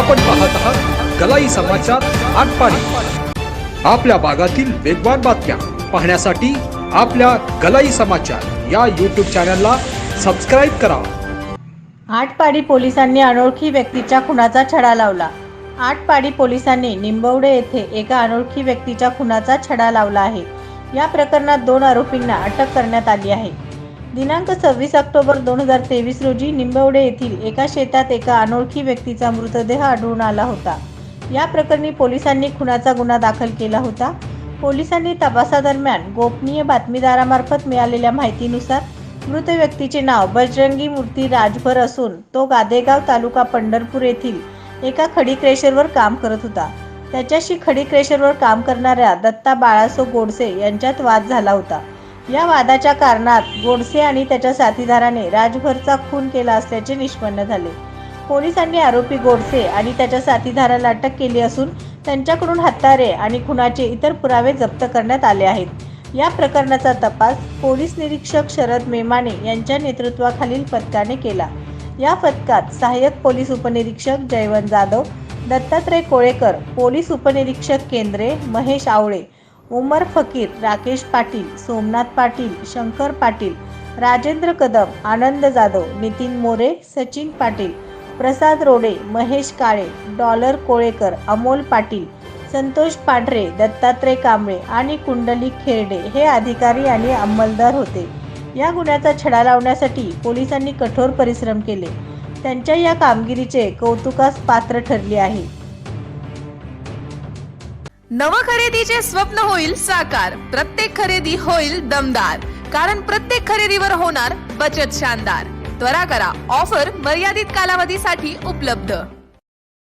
आपण पाहत आहात गलाई समाचार आटपाडी. आपल्या भागातील वेगवान बातम्या पाहण्यासाठी आपल्या गलाई समाचार या यूट्यूब चॅनलला सबस्क्राईब करा. आटपाडी पोलिसांनी अनोळखी व्यक्तीच्या खुनाचा छडा लावला. आटपाडी पोलिसांनी निंबवडे येथे एका अनोळखी व्यक्तीच्या खुनाचा छडा लावला आहे. या प्रकरणात दोन आरोपींना अटक करण्यात आली आहे. दिनांक सव्वीस ऑक्टोबर दोन हजार तेवीस रोजी निंबवडे येथील एका शेतात एका अनोळखी व्यक्तीचा मृतदेह आढळून आला होता. या प्रकरणी पोलिसांनी खुनाचा गुन्हा दाखल केला होता. पोलिसांनी तपासादरम्यान गोपनीय बातमीदारामार्फत मिळालेल्या माहितीनुसार मृत व्यक्तीचे नाव बजरंगी मूर्ती राजभर असून तो गादेगाव तालुका पंढरपूर येथील एका खडी क्रेशरवर काम करत होता. त्याच्याशी खडी क्रेशरवर काम करणाऱ्या दत्ता बाळासो गोडसे यांच्यात वाद झाला होता. या वादाच्या कारणात गोडसे आणि त्याच्या साथीदाराने राजभरचा खून केला असल्याचे निष्पन्न झाले. पोलिसांनी आरोपी गोडसे आणि त्याच्या साथीदाराला अटक केली असून त्यांच्याकडून हत्यारे आणि खुनाचे इतर पुरावे जप्त करण्यात आले आहेत. या प्रकरणाचा तपास पोलीस निरीक्षक शरद मेमाने यांच्या नेतृत्वाखालील पथकाने केला. या पथकात सहाय्यक पोलीस उपनिरीक्षक जयवंत जाधव दत्तात्रय कोळेकर पोलीस उपनिरीक्षक केंद्रे महेश आवळे उमर फकीर राकेश पाटील सोमनाथ पाटील शंकर पाटील राजेंद्र कदम आनंद जाधव नितीन मोरे सचिन पाटील प्रसाद रोडे महेश काळे डॉलर कोळेकर अमोल पाटील संतोष पांढरे दत्तात्रय कांबळे आणि कुंडली खेरडे हे अधिकारी आणि अंमलदार होते. या गुन्ह्याचा छडा लावण्यासाठी पोलिसांनी कठोर परिश्रम केले. त्यांच्या या कामगिरीचे कौतुकास पात्र ठरले आहे. नव खरेदीचे स्वप्न होईल साकार प्रत्येक खरेदी होईल दमदार. कारण प्रत्येक खरेदीवर होणार बचत शानदार. त्वरा करा ऑफर मर्यादित कालावधीसाठी उपलब्ध.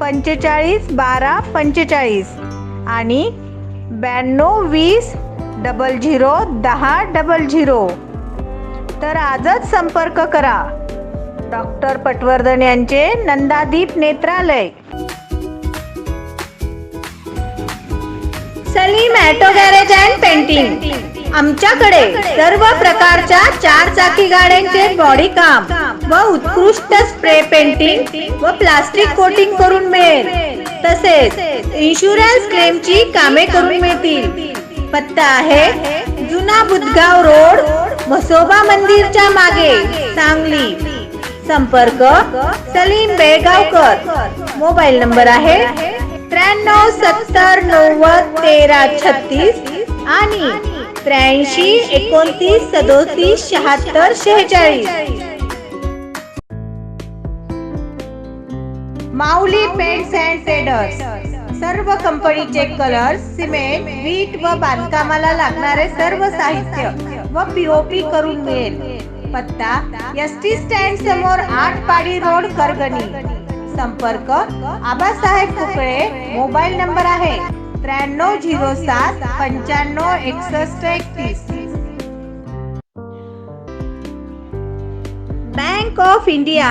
पंचेचाळीस बारा पंचेचाळीस. आणि ब्याण्णव वीस डबल झिरो दहा डबल झिरो. तर आजच संपर्क करा. डॉक्टर पटवर्धन यांचे Nandadeep Netralaya. Salim auto garage and painting. आमच्याकडे सर्व प्रकारच्या चार चाकी गाड्यांचे बॉडी काम. व उत्कृष्ट स्प्रे पेंटिंग व प्लास्टिक कोटिंग करून मिळेल. तसेच इन्शुरन्स क्लेमची कामे करून मिळतील. पत्ता आहे जुना बुधगाव रोड म्हसोबा मंदिरच्या मागे सांगली. संपर्क सलीम बेळगावकर. मोबाईल नंबर आहे त्र्याण्णव सत्तर नव्वद तेरा छत्तीस आणि त्र्याऐंशी एकोणतीस सदोतीस शहात्तर शेहेचाळीस. माऊली पेंट्स अँड ट्रेडर्स सर्व कंपनीचे कलर सिमेंट वीट व बांधकामाला लागणारे सर्व साहित्य व पीओपी करून मिळेल. पत्ता एस टी स्टँड समोर आठ पाडी रोड करगणी. संपर्क आबासाहेब कुकळे मोबाईल नंबर आहे त्र्याण्णव झिरो सात पंच्याण्णव एकसष्ट एकतीस. बँक ऑफ इंडिया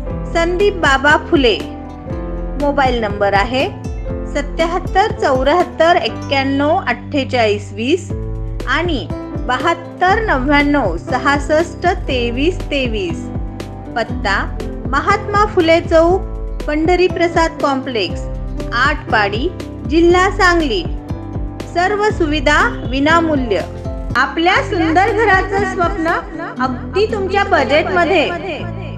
संदीप बाबा फुले. मोबाईल नंबर आहे सत्याहत्तर चौऱ्याहत्तर एक्क्याण्णव अठ्ठेचाळीस वीस आणि बहात्तर नव्याण्णव सहासष्ट तेवीस तेवीस. पत्ता महात्मा फुले चौक पंढरी प्रसाद कॉम्प्लेक्स आटपाडी जिल्हा सांगली. सर्व सुविधा विनामूल्य. आपल्या सुंदर घराचं स्वप्न अगदी तुमच्या बजेटमध्ये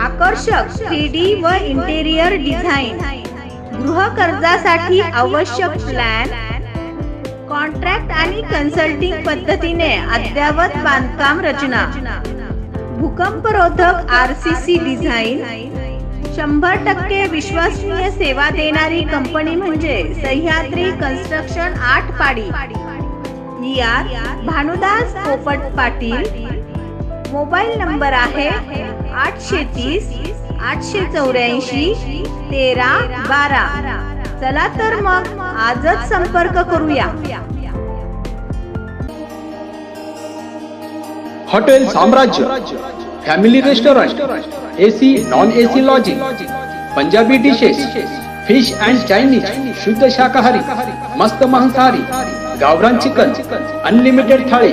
आकर्षक थ्री डी व इंटेरियर डिझाईन गृह कर्जासाठी आवश्यक प्लॅन कॉन्ट्रॅक्ट आणि कन्सल्टिंग पद्धतीने अद्ययावत बांधकाम रचना. भूकंपरोधक आरसीसी डिझाईन शंभर टक्के विश्वसनीय सेवा देणारी कंपनी म्हणजे सह्याद्री कन्स्ट्रक्शन आठ पाडी. ई भानुदास पोपट पाटील. मोबाईल नंबर आहे आठशे तीस आठशे चौऱ्याऐंशी तेरा बारा. चला तर मग आजच संपर्क करूया. Hotel Samrajya family restaurant AC non AC lodging Punjabi dishes fish and Chinese शुद्ध शाकाहारी मस्त मांसाहारी गावरान चिकन अनलिमिटेड थाळी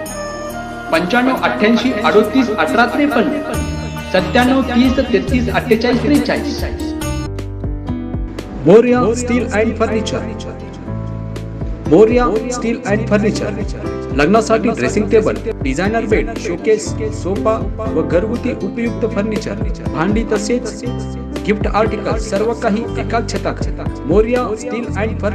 पंच्याण्णव अठ्ठ्याऐंशी अडोतीस अठरा त्रेपन्न सत्त्याण्णव तीस तेहतीस अठ्ठेचाळीस त्रेचाळीस. Morya steel and furniture. Morya steel and furniture. लग्नासाठी dressing table designer bed showcase sofa व घरगुती उपयुक्त फर्निचर. भांडी तसेच गिफ्ट आर्टिकल सर्व काही एकाच छताक मोर्या स्टील अँड फर्निचर.